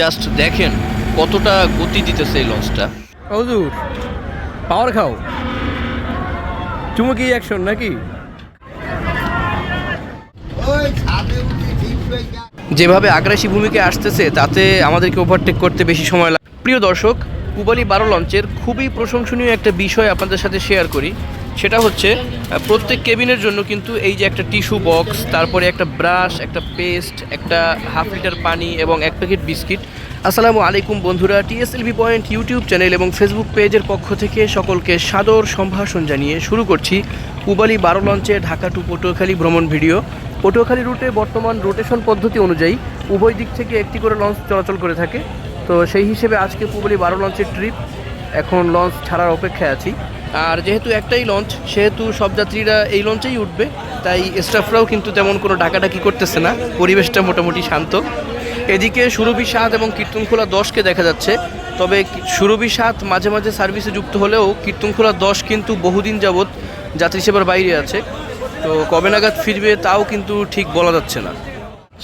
Just দেখেন কতটা গতি দিতেছে এই লঞ্চটা হজুর পাওয়ার খাও। চুমুকি অ্যাকশন নাকি? যেভাবে আগ্রাসী ভূমিকে আসতেছে তাতে আমাদেরকে ওভারটেক করতে বেশি সময় লাগে প্রিয় দর্শক পুবালি বারো লঞ্চের খুবই প্রশংসনীয় একটা বিষয় আপনাদের সাথে শেয়ার করি। সেটা হচ্ছে প্রত্যেক কেবিনের জন্য কিন্তু এই যে একটা টিস্যু বক্স, তারপরে একটা ব্রাশ, একটা পেস্ট, একটা হাফ লিটার পানি এবং এক প্যাকেট বিস্কিট। আসসালামু আলাইকুম বন্ধুরা, টিএসএলভি পয়েন্ট ইউটিউব চ্যানেল এবং ফেসবুক পেজের পক্ষ থেকে সকলকে সাদর সম্ভাষণ জানিয়ে শুরু করছি পুবালি বারো লঞ্চে ঢাকা টু পটুয়াখালী ভ্রমণ ভিডিও। পটুয়াখালী রুটে বর্তমান রোটেশন পদ্ধতি অনুযায়ী উভয় দিক থেকে একটি করে লঞ্চ চলাচল করে থাকে। তো সেই হিসেবে আজকে পুবলি বারো লঞ্চের ট্রিপ। এখন লঞ্চ ছাড়ার অপেক্ষায় আছি। আর যেহেতু একটাই লঞ্চ সেহেতু সব যাত্রীরা এই লঞ্চেই উঠবে, তাই স্টাফরাও কিন্তু তেমন কোনো ডাকাডাকি করতেছে না। পরিবেশটা মোটামুটি শান্ত। এদিকে সুরভি সাত এবং কীর্তনখোলা দশকে দেখা যাচ্ছে, তবে সুরভি সাত মাঝে মাঝে সার্ভিসে যুক্ত হলেও কীর্তনখোলা দশ কিন্তু বহুদিন যাবৎ যাত্রী সেবার বাইরে আছে। তো কবে নাগাদ ফিরবে তাও কিন্তু ঠিক বলা যাচ্ছে না।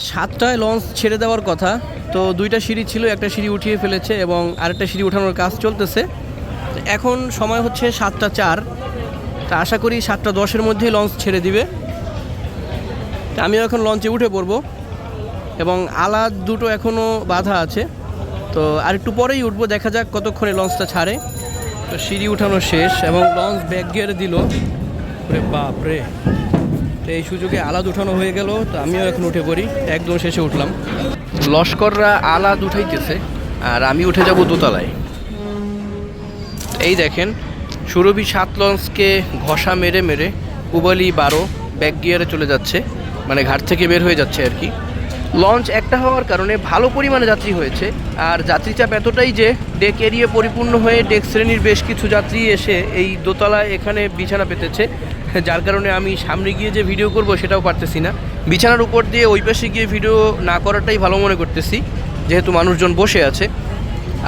সাতটায় লঞ্চ ছেড়ে দেওয়ার কথা। তো দুইটা সিঁড়ি ছিল, একটা সিঁড়ি উঠিয়ে ফেলেছে এবং আরেকটা সিঁড়ি উঠানোর কাজ চলতেছে। এখন সময় হচ্ছে সাতটা চার। তা আশা করি সাতটা দশের মধ্যেই লঞ্চ ছেড়ে দিবে। আমিও এখন লঞ্চে উঠে পড়ব। এবং আলাদ দুটো এখনও বাধা আছে। তো আর একটু পরেই উঠবো, দেখা যাক কতক্ষণে লঞ্চটা ছাড়ে। তো সিঁড়ি উঠানো শেষ এবং লঞ্চ ব্যাগ গিয়ারে দিল। রে বাপ রে এই সুযোগে আলাদ উঠানো হয়ে গেল, তো আমিও এখন উঠে পড়ি। একদম শেষে উঠলাম। লস্কররা আলাদ উঠাইতেছে, আর আমি উঠে যাব দোতলায়। এই দেখেন, সুরভি সাত লঞ্চকে ঘষা মেরে মেরে পুবালি বারো ব্যাক গিয়ারে চলে যাচ্ছে মানে ঘাট থেকে বের হয়ে যাচ্ছে আর কি। লঞ্চ একটা হওয়ার কারণে ভালো পরিমাণে যাত্রী হয়েছে, আর যাত্রী চাপ এতটাই যে ডেক এরিয়ে পরিপূর্ণ হয়ে ডেক শ্রেণির বেশ কিছু যাত্রী এসে এই দোতলায় এখানে বিছানা পেতেছে। যার কারণে আমি সামনে গিয়ে যে ভিডিও করব সেটাও পারতেছি না। বিছানার উপর দিয়ে ওই পাশে গিয়ে ভিডিও না করাটাই ভালো মনে করতেছি, যেহেতু মানুষজন বসে আছে।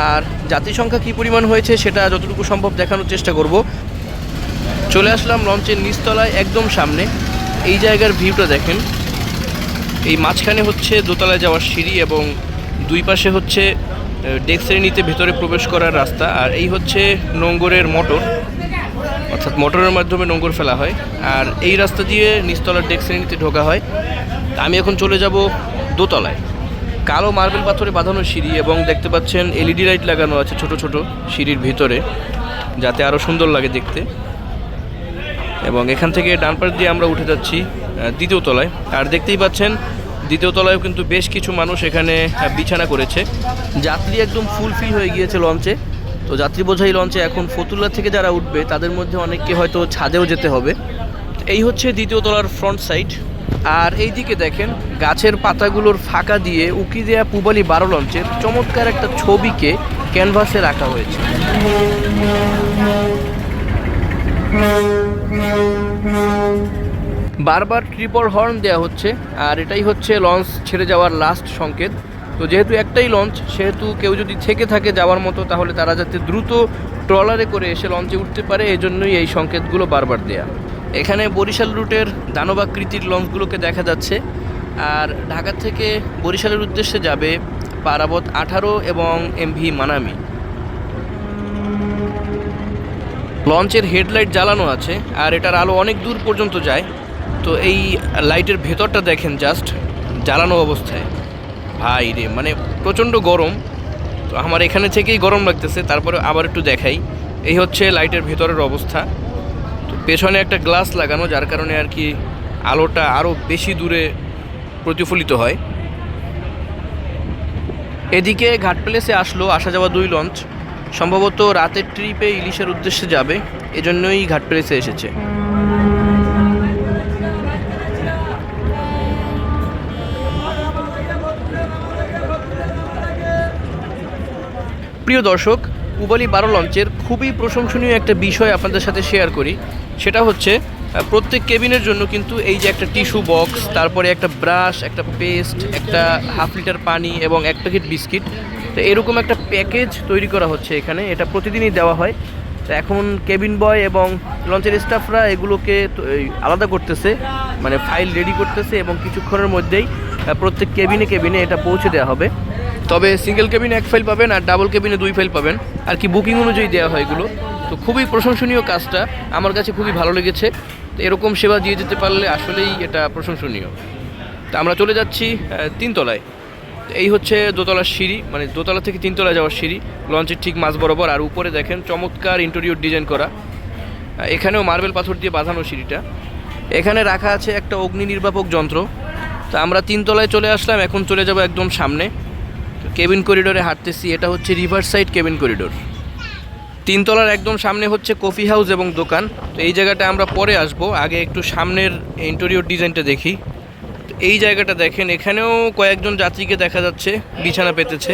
আর যাত্রী সংখ্যা কী পরিমাণ হয়েছে সেটা যতটুকু সম্ভব দেখানোর চেষ্টা করব। চলে আসলাম লঞ্চের নিচতলায় একদম সামনে। এই জায়গার ভিউটা দেখেন। এই মাঝখানে হচ্ছে দোতলায় যাওয়ার সিঁড়ি এবং দুই পাশে হচ্ছে ডেক শ্রেণীতে ভেতরে প্রবেশ করার রাস্তা। আর এই হচ্ছে নোঙ্গরের মোটর অর্থাৎ মোটরের মাধ্যমে নোঙ্গর ফেলা হয়। আর এই রাস্তা দিয়ে নিচতলার ডেক শ্রেণীতে ঢোকা হয়। আমি এখন চলে যাব দোতলায়। কালো মার্বেল পাথরে বাঁধানো সিঁড়ি এবং দেখতে পাচ্ছেন এলইডি লাইট লাগানো আছে ছোট ছোট সিঁড়ির ভিতরে, যাতে আরও সুন্দর লাগে দেখতে। এবং এখান থেকে ডান পাশ দিয়ে আমরা উঠে যাচ্ছি দ্বিতীয় তলায়। আর দেখতেই পাচ্ছেন, দ্বিতীয় তলায়ও কিন্তু বেশ কিছু মানুষ এখানে বিছানা করেছে। যাত্রী একদম ফুলফিল হয়ে গিয়েছে লঞ্চে তো যাত্রী বোঝাই লঞ্চে এখন ফতুল্লা থেকে যারা উঠবে, তাদের মধ্যে অনেককে হয়তো ছাদেও যেতে হবে। এই হচ্ছে দ্বিতীয় তলার ফ্রন্ট সাইড আর এই দিকে দেখেন, গাছের পাতাগুলোর ফাঁকা দিয়ে উকি দেয়া পুবালি বারো লঞ্চের চমৎকার একটা ছবিকে ক্যানভাসে রাখা হয়েছে। বারবার ট্রিপল হর্ন দেওয়া হচ্ছে, আর এটাই হচ্ছে লঞ্চ ছেড়ে যাওয়ার লাস্ট সংকেত। তো যেহেতু একটাই লঞ্চ সেহেতু কেউ যদি থেকে থাকে যাওয়ার মতো, তাহলে তারা যাতে দ্রুত ট্রলারে করে এসে লঞ্চে উঠতে পারে, এজন্যই এই সংকেতগুলো বারবার দেয়া। এখানে বরিশাল রুটের দানবাকৃতির লঞ্চগুলোকে দেখা যাচ্ছে। আর ঢাকা থেকে বরিশালের উদ্দেশ্যে যাবে পারাবত আঠারো এবং এমভি মানামি। লঞ্চের হেডলাইট জ্বালানো আছে, আর এটার আলো অনেক দূর পর্যন্ত যায়। তো এই লাইটের ভেতরটা দেখেন জাস্ট জ্বালানো অবস্থায়। ভাই রে মানে প্রচণ্ড গরম। তো আমার এখানে থেকেই গরম লাগতেছে, তারপরে আবার একটু দেখাই। এই হচ্ছে লাইটের ভেতরের অবস্থা। তো পেছনে একটা গ্লাস লাগানো, যার কারণে আর কি আলোটা আরও বেশি দূরে প্রতিফলিত হয়। এদিকে ঘাট প্লেসে আসলো আসা যাওয়া দুই লঞ্চ। সম্ভবত রাতের ট্রিপে ইলিশের উদ্দেশ্যে যাবে, এজন্যই ঘাট প্লেসে এসেছে। প্রিয় দর্শক পুবালি বারো লঞ্চের খুবই প্রশংসনীয় একটা বিষয় আপনাদের সাথে শেয়ার করি। সেটা হচ্ছে প্রত্যেক কেবিনের জন্য কিন্তু এই যে একটা টিস্যু বক্স তারপরে একটা ব্রাশ একটা পেস্ট একটা হাফ লিটার পানি এবং এক প্যাকেট বিস্কিট তো এরকম একটা প্যাকেজ তৈরি করা হচ্ছে এখানে, এটা প্রতিদিনই দেওয়া হয়। তো এখন কেবিন বয় এবং লঞ্চের স্টাফরা এগুলোকে আলাদা করতেছে মানে ফাইল রেডি করতেছে এবং কিছুক্ষণের মধ্যেই প্রত্যেক কেবিনে কেবিনে এটা পৌঁছে দেওয়া হবে। তবে সিঙ্গেল কেবিনে এক ফাইল পাবেন আর ডাবল কেবিনে দুই ফাইল পাবেন। আর কি বুকিং অনুযায়ী দেওয়া হয় এগুলো। তো খুবই প্রশংসনীয় কাজটা। আমার কাছে খুবই ভালো লেগেছে। তো এরকম সেবা দিয়ে যেতে পারলে আসলেই এটা প্রশংসনীয়। তা আমরা চলে যাচ্ছি তিনতলায়। এই হচ্ছে দোতলার সিঁড়ি মানে দোতলা থেকে তিনতলায় যাওয়ার সিঁড়ি। লঞ্চের ঠিক মাঝ বরাবর। আর উপরে দেখেন চমৎকার ইন্টেরিয়র ডিজাইন করা। এখানেও মার্বেল পাথর দিয়ে বাঁধানো সিঁড়িটা। এখানে রাখা আছে একটা অগ্নি নির্বাপক যন্ত্র। তো আমরা তিনতলায় চলে আসলাম। এখন চলে যাব একদম সামনে। কেবিন করিডোরে হাঁটতেছি, এটা হচ্ছে রিভার সাইড কেবিন করিডোর তিনতলার একদম সামনে হচ্ছে কফি হাউস এবং দোকান। তো এই জায়গাটা আমরা পরে আসব, আগে একটু সামনের ইন্টেরিয়র ডিজাইনটা দেখি। এই জায়গাটা দেখেন, এখানেও কয়েকজন যাত্রীকে দেখা যাচ্ছে, বিছানা পেতেছে।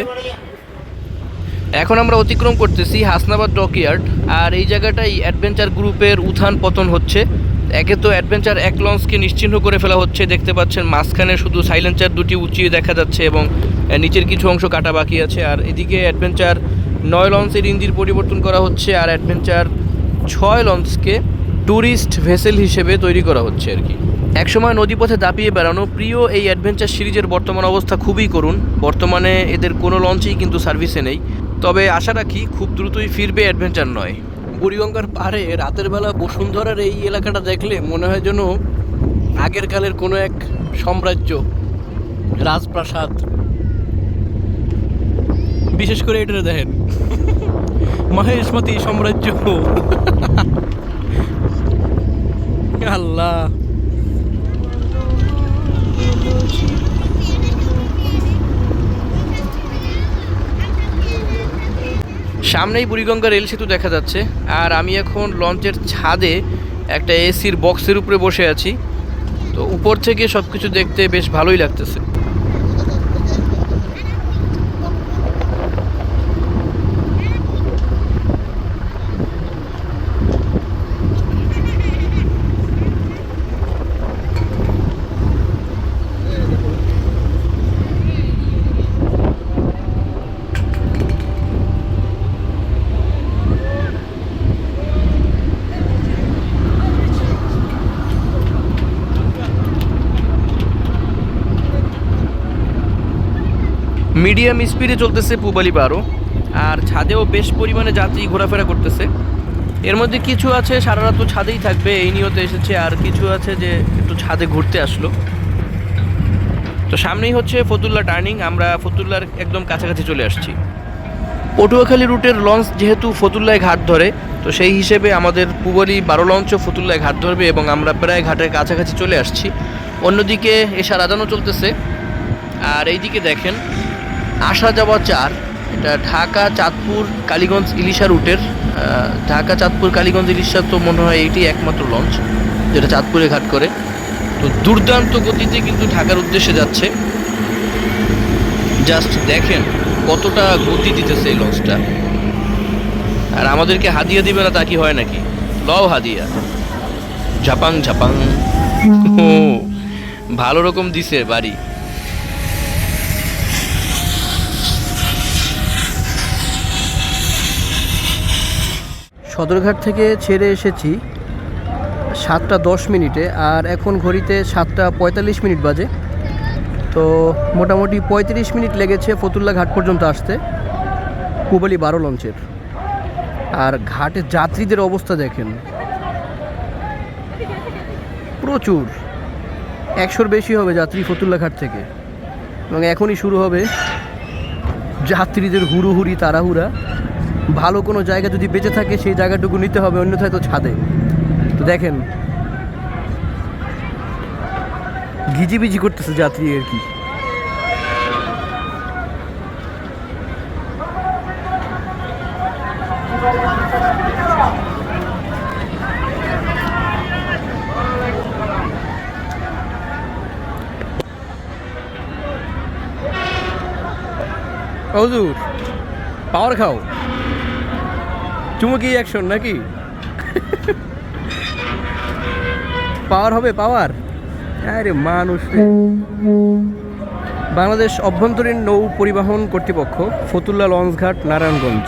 এখন আমরা অতিক্রম করতেছি হাসনাবাদ ডকইয়ার্ড আর এই জায়গাটাই অ্যাডভেঞ্চার গ্রুপের উত্থান পতন হচ্ছে। একে তো অ্যাডভেঞ্চার এক লঞ্চকে নিশ্চিহ্ন করে ফেলা হচ্ছে, দেখতে পাচ্ছেন মাঝখানে শুধু সাইলেন্সার দুটি উঁচিয়ে দেখা যাচ্ছে এবং নিচের কিছু অংশ কাটা বাকি আছে। আর এদিকে অ্যাডভেঞ্চার নয় লঞ্চের ইঞ্জিন পরিবর্তন করা হচ্ছে আর অ্যাডভেঞ্চার ছয় লঞ্চকে ট্যুরিস্ট ভেসেল হিসেবে তৈরি করা হচ্ছে আর কি। একসময় নদীপথে দাপিয়ে বেড়ানো প্রিয় এই অ্যাডভেঞ্চার সিরিজের বর্তমান অবস্থা খুবই করুন বর্তমানে এদের কোনো লঞ্চেই কিন্তু সার্ভিসে নেই। তবে আশা রাখি খুব দ্রুতই ফিরবে অ্যাডভেঞ্চার নয়। বুড়িগঙ্গার পাহাড়ে রাতের বেলা বসুন্ধরার এই এলাকাটা দেখলে মনে হয় যেন আগের কালের কোনো এক সাম্রাজ্য, রাজপ্রাসাদ বিশেষ করে এটা দেখেন। মহেশমতি সাম্রাজ্য। আল্লাহ। সামনেই বুড়িগঙ্গা রেল সেতু দেখা যাচ্ছে, আর আমি এখন লঞ্চের ছাদে একটা এসির বক্সের উপরে বসে আছি। তো উপর থেকে সব কিছু দেখতে বেশ ভালোই লাগতেছে। মিডিয়াম স্পিডে চলতেছে পুবালি বারো, আর ছাদেও বেশ পরিমাণে যাত্রী ঘোরাফেরা করতেছে। এর মধ্যে কিছু আছে, সারা রাত তো ছাদেই থাকবে, এই নিয়তে এসেছে, আর কিছু আছে যে একটু ছাদে ঘুরতে আসলো। তো সামনেই হচ্ছে ফতুল্লা টার্নিং, আমরা ফতুল্লার একদম কাছাকাছি চলে আসছি। পটুয়াখালী রুটের লঞ্চ যেহেতু ফতুল্লায় ঘাট ধরে, তো সেই হিসেবে আমাদের পুবালি বারো লঞ্চও ফতুল্লায় ঘাট ধরবে এবং আমরা প্রায় ঘাটের কাছাকাছি চলে আসছি। অন্যদিকে এশার আদানো চলতেছে। আর এইদিকে দেখেন আসা যাওয়া চার। এটা ঢাকা, চাঁদপুর, কালীগঞ্জ, ইলিশা রুটের। ঢাকা, চাঁদপুর, কালীগঞ্জ, ইলিশা তো মনে হয় এইটি একমাত্র লঞ্চ, যেটা চাঁদপুরে ঘাট করে। তো দুর্দান্ত গতিতে কিন্তু ঢাকার উদ্দেশ্যে যাচ্ছে। জাস্ট দেখেন কতটা গতি দিতেছে এই লঞ্চটা। আর আমাদেরকে হাদিয়া দিবে না তা কি হয় নাকি? লও হাদিয়া। ঝাপাং ঝাপাং। ও, ভালো রকম দিছে বাড়ি। সদরঘাট থেকে ছেড়ে এসেছি সাতটা দশ মিনিটে, আর এখন ঘড়িতে সাতটা পঁয়তাল্লিশ মিনিট বাজে। তো মোটামুটি পঁয়ত্রিশ মিনিট লেগেছে ফতুল্লা ঘাট পর্যন্ত আসতে, কুবালি বারো লঞ্চের। আর ঘাটে যাত্রীদের অবস্থা দেখেন। প্রচুর। একশোর বেশি হবে যাত্রী ফতুল্লা ঘাট থেকে। এবং এখনই শুরু হবে যাত্রীদের হুড়ুহুড়ি, তাড়াহুড়া। ভালো কোনো জায়গা যদি বেঁচে থাকে, সেই জায়গাটুকু নিতে হবে, অন্যথায় তো ছাদে। তো দেখেন, ঘিজিবিজি করতেছে যাত্রী আর কি। হজুর, পাওয়ার খাও। চুমুকি অ্যাকশন নাকি? পাওয়ার হবে পাওয়ার আরে মানুষ বাংলাদেশ অভ্যন্তরীণ নৌ পরিবহন কর্তৃপক্ষ, ফতুল্লা লঞ্চঘাট, নারায়ণগঞ্জ।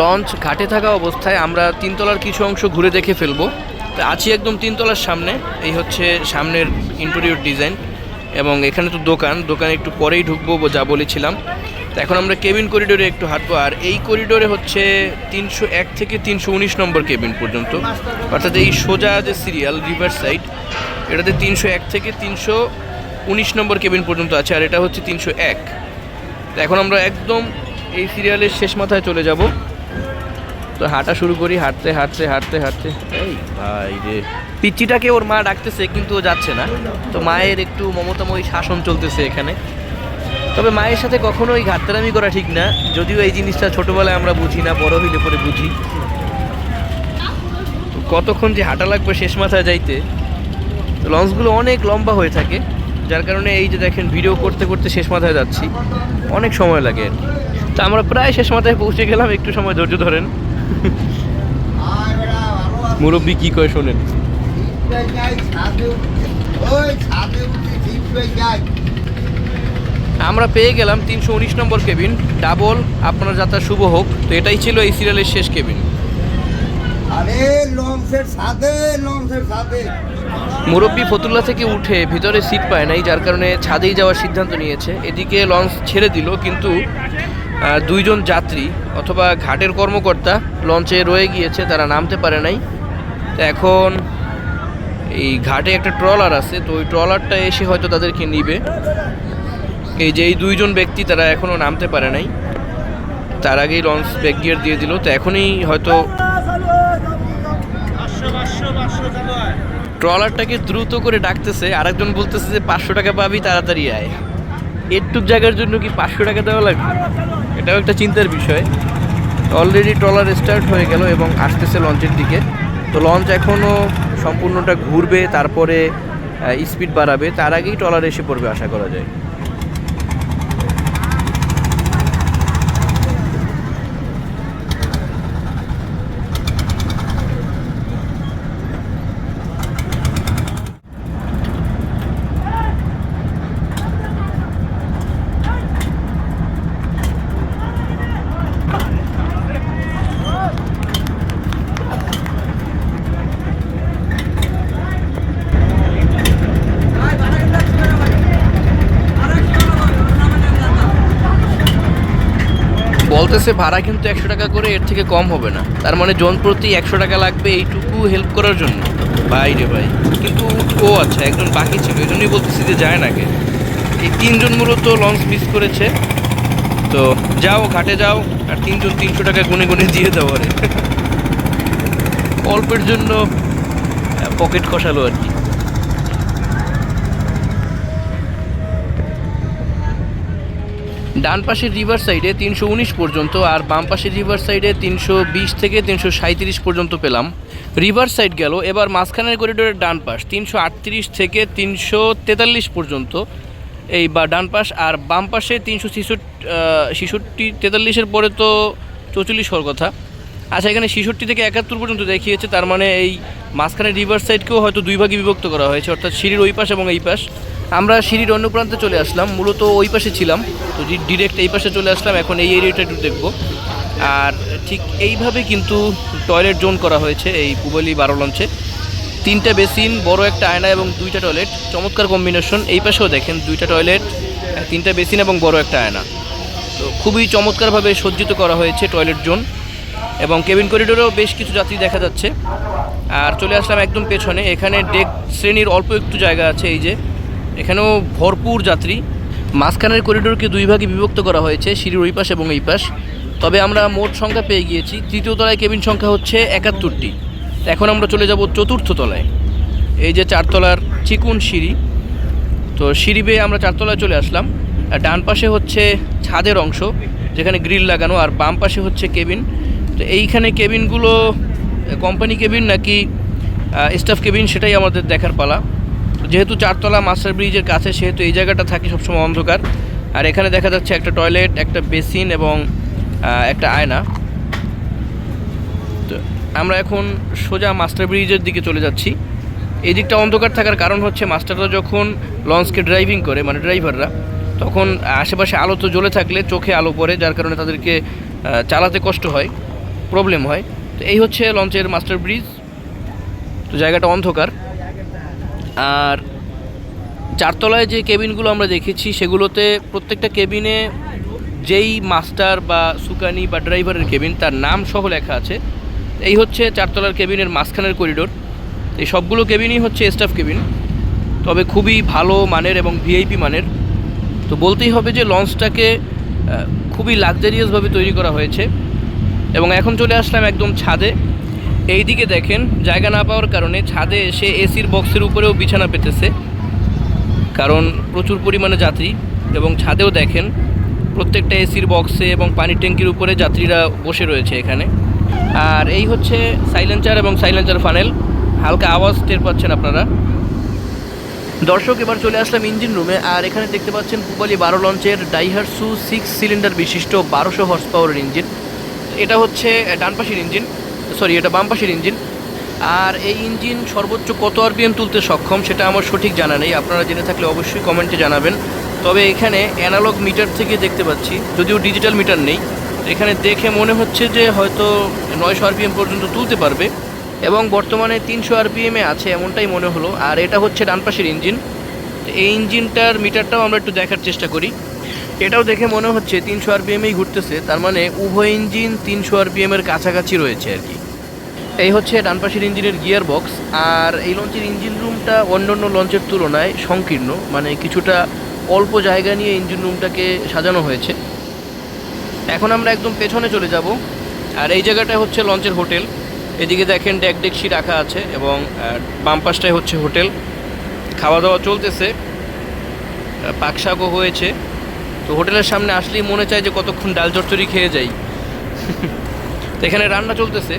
লঞ্চ ঘাটে থাকা অবস্থায় আমরা তিনতলার কিছু অংশ ঘুরে দেখে ফেলব। আছি একদম তিনতলার সামনে। এই হচ্ছে সামনের ইন্টেরিয়র ডিজাইন এবং এখানে তো দোকান, দোকানে একটু পরেই ঢুকবো যা বলেছিলাম। তো এখন আমরা কেবিন করিডোরে একটু হাঁটবো, আর এই করিডোরে হচ্ছে তিনশো এক থেকে তিনশো উনিশ নম্বর কেবিন পর্যন্ত। অর্থাৎ এই সোজা যে সিরিয়াল, রিভার সাইড, এটাতে তিনশো এক থেকে তিনশো উনিশ নম্বর কেবিন পর্যন্ত আছে, আর এটা হচ্ছে তিনশো এক। এখন আমরা একদম এই সিরিয়ালের শেষ মাথায় চলে যাব। তো হাঁটা শুরু করি হাঁটতে হাঁটতে হাঁটতে হাঁটতে। এই ভাই রে। পিচ্চিটাকে ওর মা ডাকতেছে কিন্তু ও যাচ্ছে না। তো মায়ের একটু মমতাময়ী শাসন চলতেছে এখানে। তবে মায়ের সাথে কখনোই ঘাটতারামি করা ঠিক না। যদিও এই জিনিসটা ছোটোবেলায় আমরা বুঝি না বড় হইলে পরে বুঝি। কতক্ষণ যে হাঁটা লাগবে শেষ মাথায় যাইতে। তো লঞ্চগুলো অনেক লম্বা হয়ে থাকে। যার কারণে এই যে দেখেন ভিডিও করতে করতে শেষ মাথায় যাচ্ছি। অনেক সময় লাগে। তো আমরা প্রায় শেষ মাথায় পৌঁছে গেলাম একটু সময় ধৈর্য ধরেন। মুরব্বী কি কয় শোনেন? আমরা পেয়ে গেলাম তিনশো উনিশ নম্বর কেবিন। ডাবল, আপনার যাত্রা শুভ হোক। তো এটাই ছিল এই সিরিয়ালের শেষ কেবিন। মুরব্বী ফতুল্লা থেকে উঠে ভিতরে সিট পায় নাই, যার কারণে ছাদেই যাওয়ার সিদ্ধান্ত নিয়েছে। এদিকে লঞ্চ ছেড়ে দিল, কিন্তু দুইজন যাত্রী অথবা ঘাটের কর্মকর্তা লঞ্চে রয়ে গিয়েছে, তারা নামতে পারে নাই। তো এখন এই ঘাটে একটা ট্রলার আছে, তো ওই ট্রলারটা এসে হয়তো তাদেরকে নিবে। এই যে এই দুইজন ব্যক্তি তারা এখনও নামতে পারে নাই। তার আগেই লঞ্চ ব্যাক গিয়ার দিয়ে দিল, তো এখনই হয়তো ট্রলারটাকে দ্রুত করে ডাকতেছে, আরেকজন বলতেছে যে, পাঁচশো টাকা পাবি, তাড়াতাড়ি আয়। এরটুক জায়গার জন্য কি পাঁচশো টাকা দেওয়া লাগবে? এটাও একটা চিন্তার বিষয়। অলরেডি ট্রলার স্টার্ট হয়ে গেল এবং আসতেছে লঞ্চের দিকে। তো লঞ্চ এখনও সম্পূর্ণটা ঘুরবে, তারপরে স্পিড বাড়াবে। তার আগেই ট্রলার এসে পড়বে, আশা করা যায়। বলতেছে ভাড়া কিন্তু একশো টাকা করে এর থেকে কম হবে না। তার মানে জন প্রতি একশো টাকা লাগবে এইটুকু হেল্প করার জন্য। ভাই রে ভাই, কিন্তু ও আচ্ছা একজন বাকি ছিল এই জন্যই বলতেছি যে যায় না কে এই তিনজন মূলত লঞ্চ মিস করেছে। তো যাও, ঘাটে যাও, আর তিনজন তিনশো টাকা গুনে গুনে দিয়ে দাও আরে অল্পের জন্য পকেট কষালো আর ডান পাশের রিভার সাইডে তিনশো উনিশ পর্যন্ত আর বাম পাশের রিভার সাইডে তিনশো বিশ থেকে তিনশো পর্যন্ত পেলাম। রিভার সাইড গেল, এবার মাঝখানের করিডোরের ডান পাশ, তিনশো আটত্রিশ থেকে তিনশো তেতাল্লিশ পর্যন্ত। এই বা ডান পাশ আর বাম পাশে তিনশো ছিষট্টি, তেতাল্লিশের পরে তো চৌচল্লিশ হওয়ার কথা। আচ্ছা এখানে ছিষট্টি থেকে একাত্তর পর্যন্ত দেখিয়েছে, তার মানে এই মাঝখানের রিভার সাইডকেও হয়তো দুই ভাগে বিভক্ত করা হয়েছে, অর্থাৎ সিঁড়ির ওই পাশ এবং এই পাশ। আমরা সিঁড়ির অন্য প্রান্তে চলে আসলাম, মূলত ওই পাশে ছিলাম। তো ডিরেক্ট এই পাশে চলে আসলাম, এখন এই এরিয়াটা একটু দেখব। আর ঠিক এইভাবে কিন্তু টয়লেট জোন করা হয়েছে এই পুবলি বারো লঞ্চে। তিনটা বেসিন, বড় একটা আয়না এবং দুইটা টয়লেট চমৎকার কম্বিনেশন এই পাশেও দেখেন দুইটা টয়লেট তিনটা বেসিন এবং বড় একটা আয়না। তো খুবই চমৎকারভাবে সজ্জিত করা হয়েছে টয়লেট জোন এবং কেবিন করিডোরেও বেশ কিছু যাত্রী দেখা যাচ্ছে। আর চলে আসলাম একদম পেছনে, এখানে ডেক শ্রেণির অল্প একটু জায়গা আছে এই যে। এখানেও ভরপুর যাত্রী। মাঝখানের করিডোরকে দুই ভাগে বিভক্ত করা হয়েছে, সিঁড়ির ওই পাশ এবং এই পাশ। তবে আমরা মোট সংখ্যা পেয়ে গিয়েছি। তৃতীয় তলায় কেবিন সংখ্যা হচ্ছে একাত্তরটি। এখন আমরা চলে যাব চতুর্থ তলায়। এই যে চারতলার চিকুন সিঁড়ি। তো সিঁড়ি বেয়ে আমরা চারতলায় চলে আসলাম। আর ডান পাশে হচ্ছে ছাদের অংশ, যেখানে গ্রিল লাগানো, আর বাম পাশে হচ্ছে কেবিন। তো এইখানে কেবিনগুলো, কোম্পানি কেবিন নাকি স্টাফ কেবিন, সেটাই আমাদের দেখার পালা। যেহেতু চারতলা মাস্টার ব্রিজের কাছে, সেহেতু এই জায়গাটা থাকে সবসময় অন্ধকার। আর এখানে দেখা যাচ্ছে একটা টয়লেট, একটা বেসিন এবং একটা আয়না। তো আমরা এখন সোজা মাস্টার ব্রিজের দিকে চলে যাচ্ছি। এই দিকটা অন্ধকার থাকার কারণ হচ্ছে মাস্টাররা যখন লঞ্চকে ড্রাইভিং করে মানে ড্রাইভাররা, তখন আশেপাশে আলো তো জ্বলে থাকলে চোখে আলো পড়ে, যার কারণে তাদেরকে চালাতে কষ্ট হয়, প্রবলেম হয়। তো এই হচ্ছে লঞ্চের মাস্টার ব্রিজ। তো জায়গাটা অন্ধকার। আর চারতলায় যে কেবিনগুলো আমরা দেখেছি, সেগুলোতে প্রত্যেকটা কেবিনে যেই মাস্টার বা সুকানি বা ড্রাইভারের কেবিন, তার নাম সহ লেখা আছে। এই হচ্ছে চারতলার কেবিনের মাঝখানের করিডোর। এই সবগুলো কেবিনই হচ্ছে স্টাফ কেবিন, তবে খুবই ভালো মানের এবং ভিআইপি মানের। তো বলতেই হবে যে লঞ্চটাকে খুবই লাক্সারিয়াসভাবে তৈরি করা হয়েছে। এবং এখন চলে আসলাম একদম ছাদে। এই দিকে দেখেন, জায়গা না পাওয়ার কারণে ছাদে এসে এসির বক্সের উপরেও বিছানা পেতেছে। কারণ প্রচুর পরিমাণে যাত্রী এবং ছাদেও দেখেন, প্রত্যেকটা এসির বক্সে এবং পানির ট্যাঙ্কির উপরে যাত্রীরা বসে রয়েছে এখানে। আর এই হচ্ছে সাইলেন্সার এবং সাইলেন্সার ফানেল হালকা আওয়াজ টের পাচ্ছেন আপনারা। দর্শক, এবার চলে আসলাম ইঞ্জিন রুমে আর এখানে দেখতে পাচ্ছেন পুবালি বারো লঞ্চের ডাইহারসু সিক্স সিলিন্ডার বিশিষ্ট বারোশো হর্স পাওয়ারের ইঞ্জিন এটা হচ্ছে ডান পাশের ইঞ্জিন সরি এটা বাম পাশের ইঞ্জিন আর এই ইঞ্জিন সর্বোচ্চ কত আরপিএম তুলতে সক্ষম সেটা আমার সঠিক জানা নেই। আপনারা জেনে থাকলে অবশ্যই কমেন্টে জানাবেন। তবে এখানে অ্যানালগ মিটার থেকে দেখতে পাচ্ছি, যদিও ডিজিটাল মিটার নেই। এখানে দেখে মনে হচ্ছে যে হয়তো নয়শো আরপিএম পর্যন্ত তুলতে পারবে এবং বর্তমানে তিনশো আরপিএমে আছে এমনটাই মনে হলো। আর এটা হচ্ছে ডান পাশের ইঞ্জিন এই ইঞ্জিনটার মিটারটাও আমরা একটু দেখার চেষ্টা করি। এটাও দেখে মনে হচ্ছে তিনশো আরপিএমেই ঘুরতেছে। তার মানে উভয় ইঞ্জিন তিনশো আরপিএমের কাছাকাছি রয়েছে আর কি। এই হচ্ছে ডান পাশের ইঞ্জিনের গিয়ার বক্স আর এই লঞ্চের ইঞ্জিন রুমটা অন্যান্য লঞ্চের তুলনায় সংকীর্ণ মানে কিছুটা অল্প জায়গা নিয়ে ইঞ্জিন রুমটাকে সাজানো হয়েছে। এখন আমরা একদম পেছনে চলে যাব আর এই জায়গাটা হচ্ছে লঞ্চের হোটেল এদিকে দেখেন ডেক ডেকসি রাখা আছে এবং আহ, বাম পাশটায় হচ্ছে হোটেল খাওয়া দাওয়া চলতেছে আহ, পাক শাকও হয়েছে। তো হোটেলের সামনে আসলেই মনে চায় যে কতক্ষণ ডাল চচ্চড়ি খেয়ে যাই। তো এখানে রান্না চলতেছে।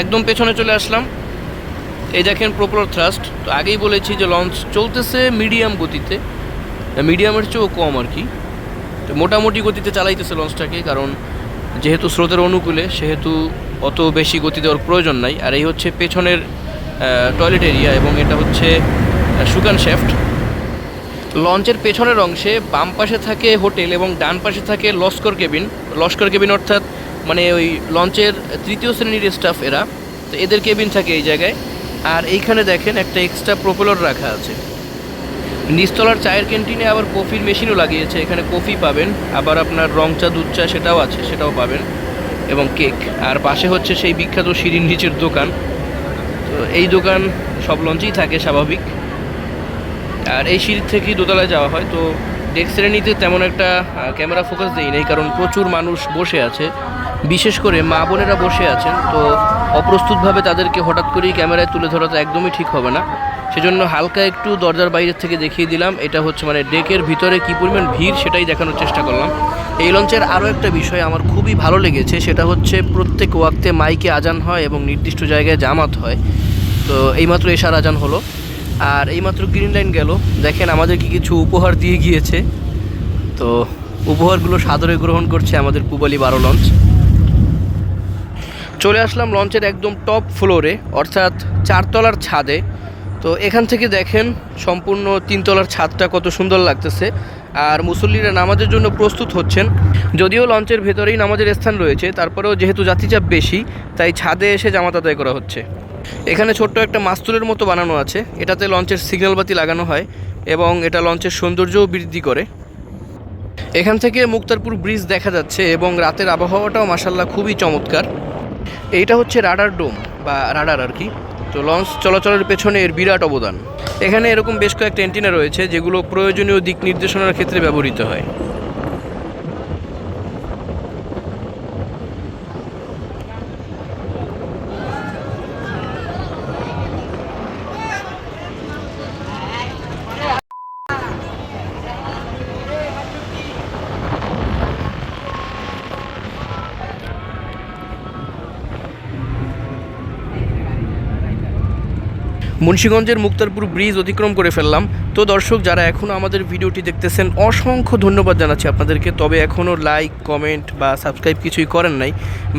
একদম পেছনে চলে আসলাম। এই দেখেন প্রপোলার থ্রাস্ট তো আগেই বলেছি যে লঞ্চ চলতেছে মিডিয়াম গতিতে। মিডিয়ামের চেয়েও কম আর কি। তো মোটামুটি গতিতে চালাইতেছে লঞ্চটাকে কারণ যেহেতু স্রোতের অনুকূলে, সেহেতু অত বেশি গতি দেওয়ার প্রয়োজন নাই। আর এই হচ্ছে পেছনের টয়লেট এরিয়া এবং এটা হচ্ছে সুকান শেফট লঞ্চের পেছনের অংশে বাম পাশে থাকে হোটেল এবং ডান পাশে থাকে লস্কর কেবিন লস্কর কেবিন অর্থাৎ মানে ওই লঞ্চের তৃতীয় শ্রেণির স্টাফ এরা। তো এদের কেবিন থাকে এই জায়গায়। আর এইখানে দেখেন একটা এক্সট্রা প্রোপেলর রাখা আছে। নিচতলার চায়ের ক্যান্টিনে আবার কফির মেশিনও লাগিয়েছে। এখানে কফি পাবেন। আবার আপনার রং চা, দুধ চা সেটাও আছে, সেটাও পাবেন। এবং কেক আর পাশে হচ্ছে সেই বিখ্যাত সিঁড়ির নিচের দোকান। তো এই দোকান সব লঞ্চেই থাকে, স্বাভাবিক। আর এই সিঁড়ি থেকেই দোতলায় যাওয়া হয়। তো ডেক শ্রেণীতে তেমন একটা ক্যামেরা ফোকাস দেই নেই। কারণ প্রচুর মানুষ বসে আছে। বিশেষ করে মা বোনেরা বসে আছেন, তো অপ্রস্তুতভাবে তাদেরকে হঠাৎ করেই ক্যামেরায় তুলে ধরা তো একদমই ঠিক হবে না। সেজন্য হালকা একটু দরজার বাইরের থেকে দেখিয়ে দিলাম, এটা হচ্ছে মানে ডেকের ভিতরে কী পরিমাণ ভিড় সেটাই দেখানোর চেষ্টা করলাম। এই লঞ্চের আরও একটা বিষয় আমার খুবই ভালো লেগেছে, সেটা হচ্ছে প্রত্যেক ওয়াক্তে মাইকে আজান হয় এবং নির্দিষ্ট জায়গায় জামাত হয়। তো এইমাত্র এশার আজান হলো। আর এইমাত্র গ্রিন লাইন গেল। দেখেন আমাদেরকে কিছু উপহার দিয়ে গিয়েছে। তো উপহারগুলো সাদরে গ্রহণ করছে আমাদের পুবালি বারো লঞ্চ। চলে আসলাম লঞ্চের একদম টপ ফ্লোরে অর্থাৎ চারতলার ছাদে। তো এখান থেকে দেখেন সম্পূর্ণ তিনতলার ছাদটা কত সুন্দর লাগতেছে। আর মুসল্লিরা নামাজের জন্য প্রস্তুত হচ্ছেন। যদিও লঞ্চের ভেতরেই নামাজের স্থান রয়েছে, তারপরেও যেহেতু যাত্রীচাপ বেশি, তাই ছাদে এসে জামাত আদায় করা হচ্ছে। এখানে ছোট্ট একটা মাস্তুলের মতো বানানো আছে, এটাতে লঞ্চের সিগন্যাল বাতি লাগানো হয় এবং এটা লঞ্চের সৌন্দর্যও বৃদ্ধি করে। এখান থেকে মুক্তারপুর ব্রিজ দেখা যাচ্ছে এবং রাতের আবহাওয়াটাও মাসাল্লাহ খুবই চমৎকার। এইটা হচ্ছে রাডার ডোম বা রাডার আর কি। তো লঞ্চ চলাচলের পেছনে এর বিরাট অবদান। এখানে এরকম বেশ কয়েকটা অ্যান্টিনা রয়েছে, যেগুলো প্রয়োজনীয় দিক নির্দেশনার ক্ষেত্রে ব্যবহৃত হয়। মুন্সীগঞ্জের মুক্তারপুর ব্রিজ অতিক্রম করে ফেললাম। তো দর্শক, যারা এখনও আমাদের ভিডিওটি দেখতেছেন, অসংখ্য ধন্যবাদ জানাচ্ছি আপনাদেরকে। তবে এখনও লাইক কমেন্ট বা সাবস্ক্রাইব কিছুই করেন নাই।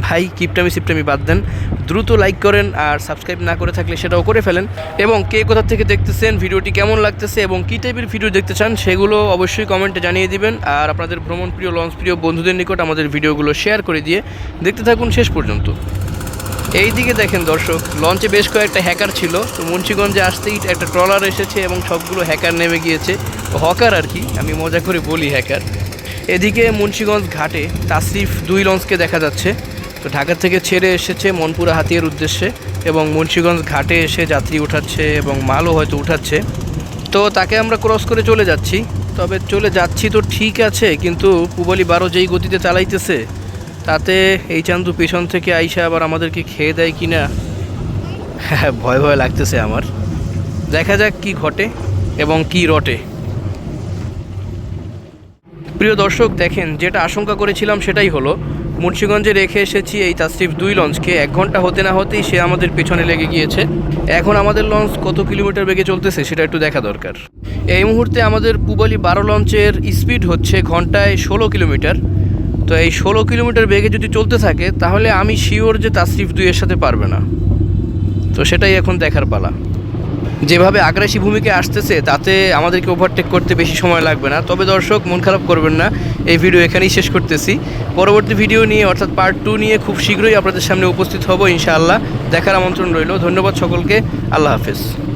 ভাই, কিপটামি সিপটামি বাদ দেন। দ্রুত লাইক করেন আর সাবস্ক্রাইব না করে থাকলে সেটাও করে ফেলেন। এবং কে কোথা থেকে দেখতেছেন, ভিডিওটি কেমন লাগতেছে এবং কী টাইপের ভিডিও দেখতে চান, সেগুলো অবশ্যই কমেন্টে জানিয়ে দিবেন। আর আপনাদের ভ্রমণ প্রিয় লঞ্চ প্রিয় বন্ধুদের নিকট আমাদের ভিডিওগুলো শেয়ার করে দিয়ে দেখতে থাকুন শেষ পর্যন্ত। এই দিকে দেখেন দর্শক লঞ্চে বেশ কয়েকটা হ্যাকার ছিল। তো মুন্সিগঞ্জে আসতেই একটা ট্রলার এসেছে এবং সবগুলো হ্যাকার নেমে গিয়েছে। হকার আর কি, আমি মজা করে বলি হ্যাকার এদিকে মুন্সিগঞ্জ ঘাটে তাসরিফ দুই লঞ্চকে দেখা যাচ্ছে। তো ঢাকা থেকে ছেড়ে এসেছে মনপুরা হাতিয়ার উদ্দেশ্যে এবং মুন্সিগঞ্জ ঘাটে এসে যাত্রী উঠাচ্ছে এবং মালও হয়তো উঠাচ্ছে। তো তাকে আমরা ক্রস করে চলে যাচ্ছি। তবে চলে যাচ্ছি তো ঠিক আছে, কিন্তু পুবলি বারো যেই গতিতে চালাইতেছে তাতে এই চান্দু পেছন থেকে আইসা আবার আমাদেরকে খেয়ে দেয় কি না হ্যাঁ ভয় ভয় লাগতেছে আমার। দেখা যাক কি ঘটে এবং কি রটে। প্রিয় দর্শক, দেখেন, যেটা আশঙ্কা করেছিলাম সেটাই হলো, মুন্সীগঞ্জে রেখে এসেছি এই তাসরিফ দুই লঞ্চকে। এক ঘণ্টা হতে না হতেই সে আমাদের পেছনে লেগে গিয়েছে। এখন আমাদের লঞ্চ কত কিলোমিটার বেগে চলতেছে সেটা একটু দেখা দরকার। এই মুহূর্তে আমাদের পুবালি বারো লঞ্চের স্পিড হচ্ছে ঘন্টায় ষোলো কিলোমিটার। তো এই ষোলো কিলোমিটার বেগে যদি চলতে থাকে, তাহলে আমি শিওর যে তাসরিফ দুইয়ের সাথে পারবে না। তো সেটাই এখন দেখার পালা। যেভাবে আগ্রাসী ভূমিকে আসতেছে, তাতে আমাদেরকে ওভারটেক করতে বেশি সময় লাগবে না। তবে দর্শক, মন খারাপ করবেন না। এই ভিডিও এখানেই শেষ করতেছি। পরবর্তী ভিডিও নিয়ে, অর্থাৎ পার্ট টু নিয়ে খুব শীঘ্রই আপনাদের সামনে উপস্থিত হব, ইনশাআল্লাহ। দেখার আমন্ত্রণ রইল। ধন্যবাদ সকলকে। আল্লাহ হাফেজ।